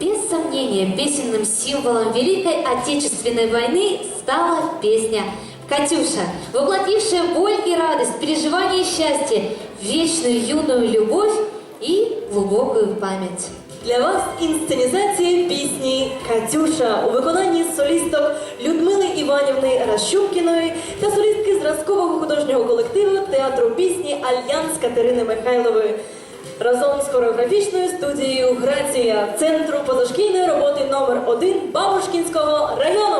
Без сомнения, песенным символом Великой Отечественной войны стала песня «Катюша», воплотившая боль и радость, переживание счастья, вечную юную любовь и глубокую память. Для вас інсценізація пісні Катюша у виконанні солісток Людмили Іванівни Ращупкіної та солістки зразкового художнього колективу театру пісні Альянс Катерини Михайлової. Разом з хореографічною студією Грація Центру позашкільної роботи номер 1 Бабушкінського району.